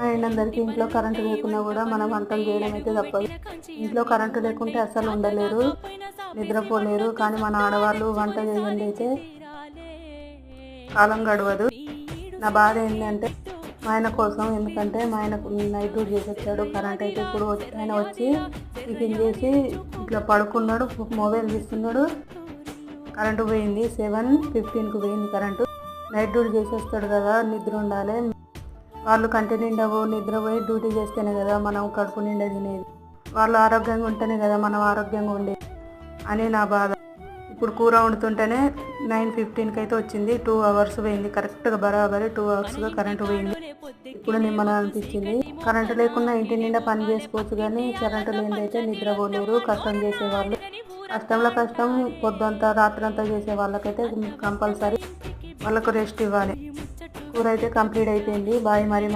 అయినందరికీ ఇంట్లో కరెంటు లేకున్నా కూడా మనం వంటలు చేయడం అయితే తప్పదు. ఇంట్లో కరెంటు లేకుంటే అసలు ఉండలేరు నిద్రపోలేరు. కానీ మన ఆడవాళ్ళు వంట చేయండి అయితే కాలం గడవదు. నా బాధ ఏంటంటే మా ఆయన కోసం ఎందుకంటే మా ఆయన నైట్ డ్యూటీ చేసి వచ్చాడు. కరెంట్ అయితే ఇప్పుడు వచ్చి- ఆయన వచ్చి టిఫిన్ చేసి ఇట్లా పడుకున్నాడు మొబైల్ తీస్తున్నాడు. కరెంటు పోయింది సెవెన్ ఫిఫ్టీన్కి పోయింది కరెంటు. నైట్ డ్యూటీ చేసి వస్తాడు కదా నిద్ర ఉండాలి. వాళ్ళు కంటి నిండా నిద్రపోయి డ్యూటీ చేస్తేనే కదా మనం కడుపు నిండా తినేది. వాళ్ళు ఆరోగ్యంగా ఉంటేనే కదా మనం ఆరోగ్యంగా ఉండేది అని నా బాధ. ఇప్పుడు కూర వండుతుంటేనే నైన్ ఫిఫ్టీన్కి అయితే వచ్చింది. టూ అవర్స్ పోయింది. కరెక్ట్గా బరాబరి టూ అవర్స్గా కరెంటు పోయింది. ఇప్పుడు నిమ్మన అనిపించింది. కరెంటు లేకుండా ఇంటి నిండా పని చేసుకోవచ్చు కానీ కరెంటు లేనిది అయితే నిద్రపోలేరు కష్టం చేసేవాళ్ళు కష్టంలో కష్టం పొద్దుంతా రాత్రంతా చేసే వాళ్ళకైతే కంపల్సరీ వాళ్ళకు రెస్ట్ ఇవ్వాలి. కూర అయితే కంప్లీట్ అయిపోయింది. బాయ్ మరి.